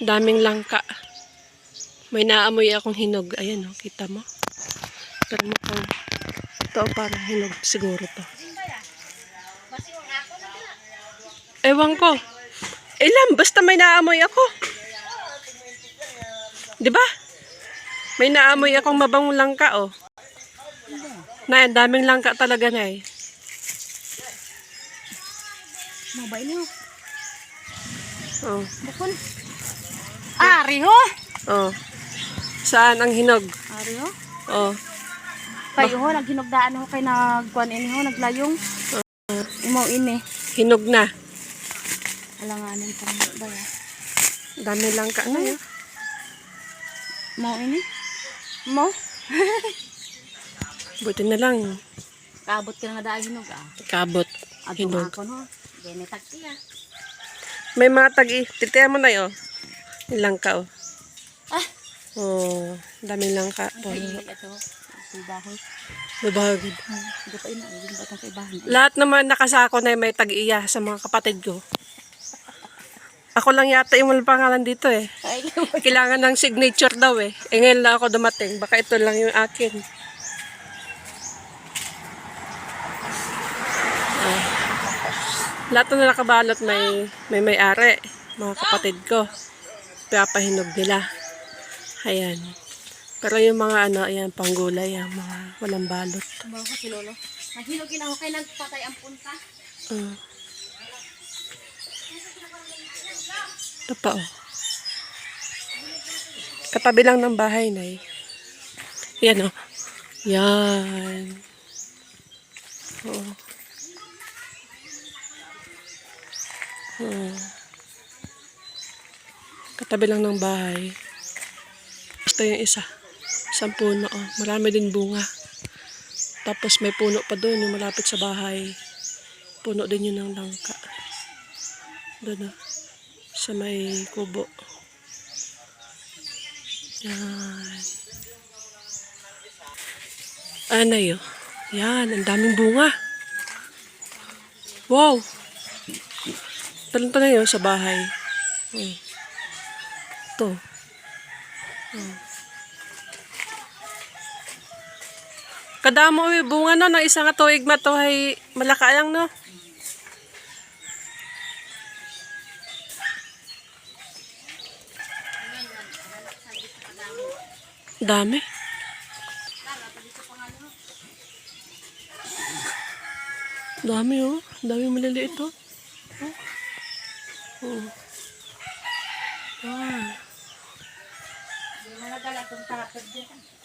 Daming langka. May naamoy akong hinog. Ayan o, kita mo. Pero mukhang ito parang hinog siguro to. Ewan ko. Ilan, basta may naamoy ako. Di ba? May naamoy akong mabangong langka, oh. Na, daming langka talaga na eh. Mabay niyo. Oh, Bukon. Ari ho. oh. Saan ang hinog? Ari ho. Oh, Kayo ho, naghinugdaan ho kay nagkuan ini ho, naglayong. Imo ini. hinog na. Alanganin pa ba ya? Dami langka na yun. Mo ini. Mo. Buti na lang. Kabot ka nga dahil hinog ah. Kabot. Hinog. ako no. Gene tagtiya. May mga tagi. Titiyan mo na yun. Langka, oh. Ah, Oh, daming langka. Ay ito. Subahoy. babagod. Hindi pa ina, hindi ba itong kaibahan? Lahat naman nakasako na may tag-iya sa mga kapatid ko. Ako lang yata yung walang pangalan dito eh. Kailangan ng signature daw eh. E ngayon lang ako dumating. Baka ito lang yung akin. Ah. Lahat na nakabalot may may may-ari. Mga kapatid ko. Pipahinog nila. Ayan. Pero yung mga ano, ayan, panggulay, yung mga walang balot. Bawa ko si Lolo. Naghinugin ako kay nagpatay ang punta. Mm. Ito pa oh. Katabi lang ng bahay na eh. Yan oh. Yan. Katabi lang ng bahay. Ito yung isa. Isang puno oh. Marami din bunga. Tapos may puno pa doon yung malapit sa bahay. Puno din yun ng langka. Doon na. Sa may kubo. Yan. Ano yun? Yan, ang daming bunga. Wow! Talento na yun sa bahay. Hmm. Ito. Hmm. Kadamo yung bunga no, ng isang tuig matuhay malakayang no. Dami. Dami oh. Dami maliliit oh. Oh. Oh. Wow. Hindi na nadala itong takad dyan.